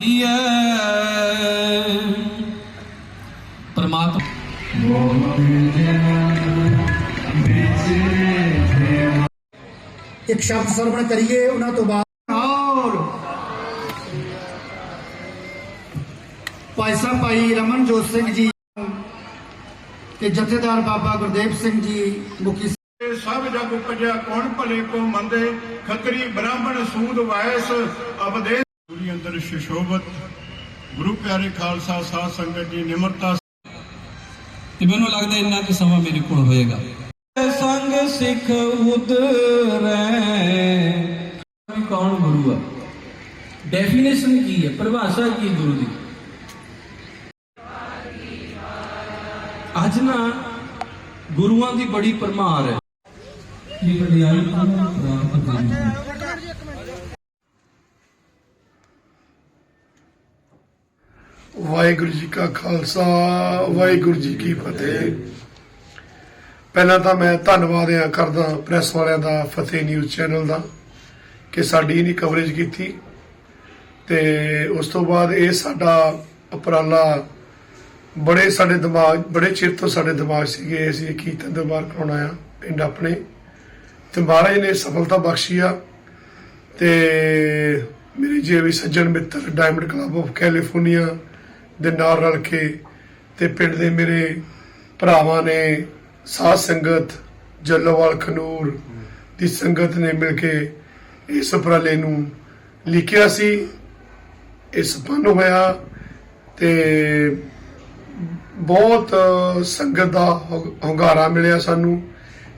ਹੀ ਹੈ ਪਰਮਾਤਮਾ ਇੱਕ ਸ਼ਬਦ ਸਰਵਣ ਕਰੀਏ ਉਹਨਾਂ ਤੋਂ ਬਾਅਦ ਔਰ ਭਾਈ ਸਾਹਿਬ ਭਾਈ ਰਮਨਜੋਤ ਸਿੰਘ ਜੀ ਤੇ ਜਥੇਦਾਰ ਬਾਬਾ ਗੁਰਦੇਵ ਸਿੰਘ ਜੀ ਮੁਖੀ ਇਹ ਸਭ ਜਗ ਉਪਜਿਆ ਕੌਣ ਭਲੇ ਕੋ ਮੰਦੇ ਖੱਤਰੀ ਬ੍ਰਾਹਮਣ ਸੂਦ ਵਾਇਸ ਅਬਦੇ ਪੂਰੀ ਅੰਦਰ ਸ਼ਿਸ਼ੋਭਤ ਗੁਰੂ ਪਿਆਰੇ ਖਾਲਸਾ ਸਾਧ ਸੰਗਤ ਜੀ ਨਿਮਰਤਾ ਤੇ ਮੈਨੂੰ ਲੱਗਦਾ ਇੰਨਾ ਕੁ ਸਮਾਂ ਮੇਰੇ ਕੋਲ ਹੋਏਗਾ। ਸੰਗ ਸਿੱਖ ਉਦਰੈ ਕੌਣ ਗੁਰੂ ਆ? ਡੈਫੀਨੇਸ਼ਨ ਕੀ ਹੈ? ਪਰਿਭਾਸ਼ਾ ਕੀ ਗੁਰੂ ਦੀ? ਅੱਜ ਨਾ ਗੁਰੂਆਂ ਦੀ ਬੜੀ ਪਰਮਾਰ ਹੈ। ਇਹ ਵਡਿਆਈ ਪ੍ਰਾਪਤ ਕਰਨੀ ਵਾਹਿਗੁਰੂ ਜੀ ਕਾ ਖਾਲਸਾ, ਵਾਹਿਗੁਰੂ ਜੀ ਕੀ ਫਤਿਹ। ਪਹਿਲਾਂ ਤਾਂ ਮੈਂ ਧੰਨਵਾਦ ਆ ਕਰਦਾ ਪ੍ਰੈਸ ਵਾਲਿਆਂ ਦਾ, ਫਤਿਹ ਨਿਊਜ਼ ਚੈਨਲ ਦਾ, ਕਿ ਸਾਡੀ ਇਹਨੀ ਕਵਰੇਜ ਕੀਤੀ। ਤੇ ਉਸ ਤੋਂ ਬਾਅਦ ਇਹ ਸਾਡਾ ਉਪਰਾਲਾ ਬੜੇ ਸਾਡੇ ਦਿਮਾਗ, ਬੜੇ ਚਿਰ ਤੋਂ ਸਾਡੇ ਦਿਮਾਗ ਸੀਗੇ, ਅਸੀਂ ਇਹ ਕੀਰਤਨ ਦਰਬਾਰ ਕਰਾਉਣਾ ਆ ਪਿੰਡ ਆਪਣੇ। ਤੇ ਮਹਾਰਾਜ ਨੇ ਸਫਲਤਾ ਬਖਸ਼ੀ ਆ। ਤੇ ਮੇਰੇ ਜੇ ਵੀ ਸੱਜਣ ਮਿੱਤਰ ਡਾਇਮੰਡ ਕਲੱਬ ਆਫ ਕੈਲੀਫੋਰਨੀਆ ਦੇ ਨਾਲ ਰਲ ਕੇ ਤੇ ਪਿੰਡ ਦੇ ਮੇਰੇ ਭਰਾਵਾਂ ਨੇ ਸਾਧ ਸੰਗਤ, ਜੱਲੋਵਾਲ ਖਨੂਰ ਦੀ ਸੰਗਤ ਨੇ ਮਿਲ ਕੇ ਇਸ ਉਪਰਾਲੇ ਨੂੰ ਲਿਖਿਆ ਸੀ। ਇਹ ਸੰਪੰਨ ਹੋਇਆ ਤੇ ਬਹੁਤ ਸੰਗਤ ਦਾ ਹੁ- ਹੁੰਗਾਰਾ ਮਿਲਿਆ ਸਾਨੂੰ।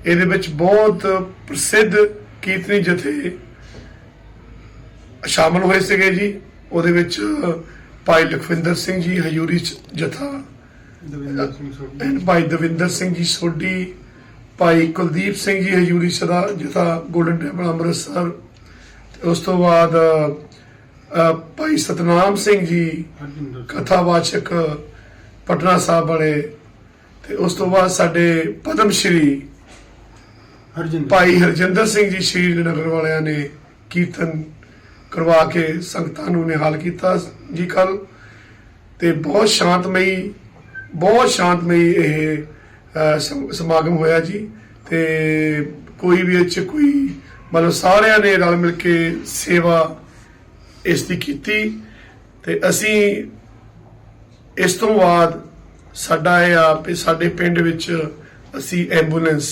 ਇਹਦੇ ਵਿੱਚ ਬਹੁਤ ਪ੍ਰਸਿੱਧ ਕੀਰਤਨੀ ਜਥੇ ਸ਼ਾਮਲ ਹੋਏ ਸੀਗੇ ਜੀ। ਉਹਦੇ ਵਿੱਚ ਭਾਈ ਲਖਵਿੰਦਰ ਸਿੰਘ ਜੀ ਹਯੂਰੀ ਚ- ਜਥਾ। ਭਾਈ ਦਵਿੰਦਰ ਸਿੰਘ ਜੀ ਸੋਢੀ ਭਾਈ ਕੁਲਦੀਪ ਸਿੰਘ ਜੀ ਹਯੂਰੀ ਸਦਾ ਜਥਾ ਗੋਲਡਨ ਟੈਂਪਲ ਅੰਮ੍ਰਿਤਸਰ। ਉਸ ਤੋਂ ਬਾਅਦ ਭਾਈ ਸਤਨਾਮ ਸਿੰਘ ਜੀ ਕਥਾਵਾਚਕ ਪਟਨਾ ਸਾਹਿਬ ਵਾਲੇ। ਤੇ ਉਸ ਤੋਂ ਬਾਅਦ ਸਾਡੇ ਪਦਮ ਸ਼੍ਰੀ ਭਾਈ ਹਰਜਿੰਦਰ ਸਿੰਘ ਜੀ ਸ਼੍ਰੀਨਗਰ ਵਾਲਿਆਂ ਨੇ ਕੀਰਤਨ ਕਰਵਾ ਕੇ ਸੰਗਤਾਂ ਨੂੰ ਨਿਹਾਲ ਕੀਤਾ। ਜੀ ਕੱਲ। ਤੇ ਬਹੁਤ ਸ਼ਾਂਤਮਈ ਬਹੁਤ ਸ਼ਾਂਤਮਈ ਇਹ ਸਮਾਗਮ ਹੋਇਆ ਜੀ। ਤੇ ਕੋਈ ਵੀ ਇਹ ਕੋਈ, ਮਤਲਬ ਸਾਰਿਆਂ ਨੇ ਰਲ ਮਿਲ ਕੇ ਸੇਵਾ ਇਸ ਦੀ ਕੀਤੀ। ਤੇ ਅਸੀਂ ਇਸ ਤੋਂ ਬਾਅਦ ਸਾਡਾ ਇਹ ਆ ਵੀ ਸਾਡੇ ਪਿੰਡ ਵਿੱਚ ਅਸੀਂ ਐਂਬੂਲੈਂਸ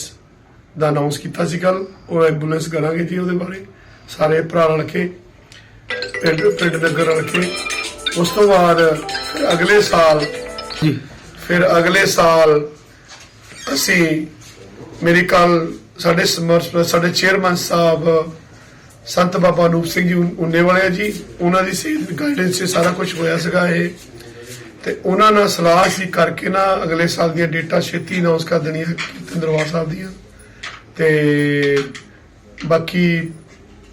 ਦਾ ਅਨਾਉਂਸ ਕੀਤਾ ਸੀ ਕੱਲ। ਉਹ ਐਂਬੂਲੈਂਸ ਕਰਾਂਗੇ ਜੀ ਉਹਦੇ ਬਾਰੇ। ਸਾਰੇ ਭਰਾ ਰਲ ਕੇ, ਪਿੰਡ ਪਿੰਡ ਨਗਰ ਰਲ ਕੇ। ਉਸ ਤੋਂ ਬਾਅਦ ਫਿਰ ਅਗਲੇ ਸਾਲ ਜੀ। ਫਿਰ ਅਗਲੇ ਸਾਲ ਅਸੀਂ ਮੇਰੀ ਕੱਲ ਸਾਡੇ ਸਮਰਥ ਸਾਡੇ ਚੇਅਰਮੈਨ ਸਾਹਿਬ ਸੰਤ ਬਾਬਾ ਅਨੂਪ ਸਿੰਘ ਜੀ ਉਨ- ਵਾਲੇ ਜੀ। ਉਹਨਾਂ ਦੀ ਸੇਧ ਗਾਈਡੈਂਸ 'ਚ ਸਾਰਾ ਕੁਝ ਹੋਇਆ ਸੀਗਾ ਇਹ। ਤੇ ਉਹਨਾਂ ਨਾਲ ਸਲਾਹ ਸੀ ਕਰਕੇ ਨਾ ਅਗਲੇ ਸਾਲ ਦੀਆਂ ਡੇਟਾ ਛੇਤੀ ਅਨਾਉਂਸ ਕਰ ਦੇਣੀਆਂ ਕੀਰਤਨ ਦਰਬਾਰ ਸਾਹਿਬ ਦੀਆਂ। ਤੇ ਬਾਕੀ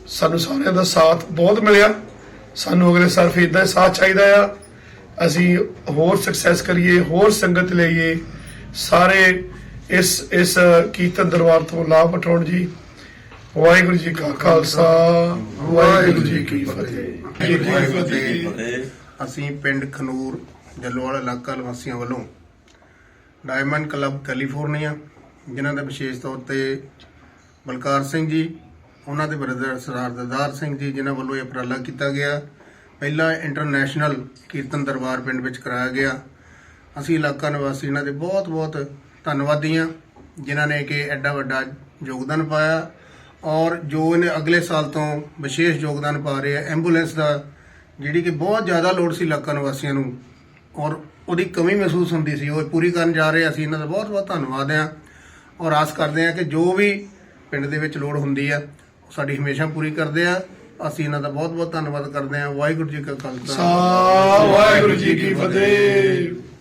ਸਾਨੂੰ ਸਾਰਿਆਂ ਦਾ ਸਾਥ ਬਹੁਤ ਮਿਲਿਆ। ਸਾਨੂੰ ਅਗਲੇ ਸਾਲ ਫਿਰ ਇਦਾਂ ਸਾਥ ਚਾਹੀਦਾ ਆ। ਅਸੀਂ ਹੋਰ ਸਕਸੈਸ ਕਰੀਏ, ਹੋਰ ਸੰਗਤ ਲਈਏ। ਸਾਰੇ ਇਸ ਇਸ ਕੀਰਤਨ ਦਰਬਾਰ ਤੋਂ ਲਾਭ ਉਠਾਉਣ ਜੀ। ਵਾਹਿਗੁਰੂ ਜੀ ਕਾ ਖਾਲਸਾ, ਵਾਹਿਗੁਰੂ ਜੀ ਕੀ ਫਤਿਹ। ਜੀ ਕੀ ਫਤਿਹ। ਅਸੀਂ ਪਿੰਡ ਖਨੂਰ, ਜੱਲੋਵਾਲ ਇਲਾਕਾ ਨਿਵਾਸੀਆਂ ਵੱਲੋਂ ਡਾਇਮੰਡ ਕਲੱਬ ਕੈਲੀਫੋਰਨੀਆ ਜਿਨ੍ਹਾਂ ਦਾ ਵਿਸ਼ੇਸ਼ ਤੌਰ ਤੇ ਬਲਕਾਰ ਸਿੰਘ ਜੀ ਉਹਨਾਂ ਦੇ ਬ੍ਰਦਰ ਸਰਦਾਰ ਦਦਾਰ ਸਿੰਘ ਜੀ, ਜਿਨ੍ਹਾਂ ਵੱਲੋਂ ਇਹ ਉਪਰਾਲਾ ਕੀਤਾ ਗਿਆ। ਪਹਿਲਾ ਇੰਟਰਨੈਸ਼ਨਲ ਕੀਰਤਨ ਦਰਬਾਰ ਪਿੰਡ ਵਿੱਚ ਕਰਾਇਆ ਗਿਆ। ਅਸੀਂ ਇਲਾਕਾ ਨਿਵਾਸੀ ਇਹਨਾਂ ਦੇ ਬਹੁਤ-ਬਹੁਤ ਧੰਨਵਾਦੀ ਹਾਂ, ਜਿਨ੍ਹਾਂ ਨੇ ਕਿ ਐਡਾ ਵੱਡਾ ਯੋਗਦਾਨ ਪਾਇਆ ਔਰ ਜੋ ਇਹਨੇ ਅਗਲੇ ਸਾਲ ਤੋਂ ਵਿਸ਼ੇਸ਼ ਯੋਗਦਾਨ ਪਾ ਰਹੇ ਆ, ਐਂਬੂਲੈਂਸ ਦਾ, ਜਿਹੜੀ ਕਿ ਬਹੁਤ ਜ਼ਿਆਦਾ ਲੋੜ ਸੀ ਇਲਾਕਾ ਨਿਵਾਸੀਆਂ ਨੂੰ ਔਰ ਉਹਦੀ ਕਮੀ ਮਹਿਸੂਸ ਹੁੰਦੀ ਸੀ, ਉਹ ਪੂਰੀ ਕਰਨ ਜਾ ਰਹੇ ਅਸੀਂ ਇਹਨਾਂ ਦਾ ਬਹੁਤ-ਬਹੁਤ ਧੰਨਵਾਦ ਆ ਔਰ ਆਸ ਕਰਦੇ ਆ ਕਿ ਜੋ ਵੀ ਪਿੰਡ ਦੇ ਵਿੱਚ ਲੋੜ ਹੁੰਦੀ ਆ ਸਾਡੀ ਹਮੇਸ਼ਾ ਪੂਰੀ ਕਰਦੇ ਆ। ਅਸੀਂ ਇਹਨਾਂ ਦਾ ਬਹੁਤ-ਬਹੁਤ ਧੰਨਵਾਦ ਕਰਦੇ ਆ। ਵਾਹਿਗੁਰੂ ਜੀ ਕਾ ਖਾਲਸਾ। ਵਾਹਿਗੁਰੂ ਜੀ ਕੀ ਫਤਿਹ।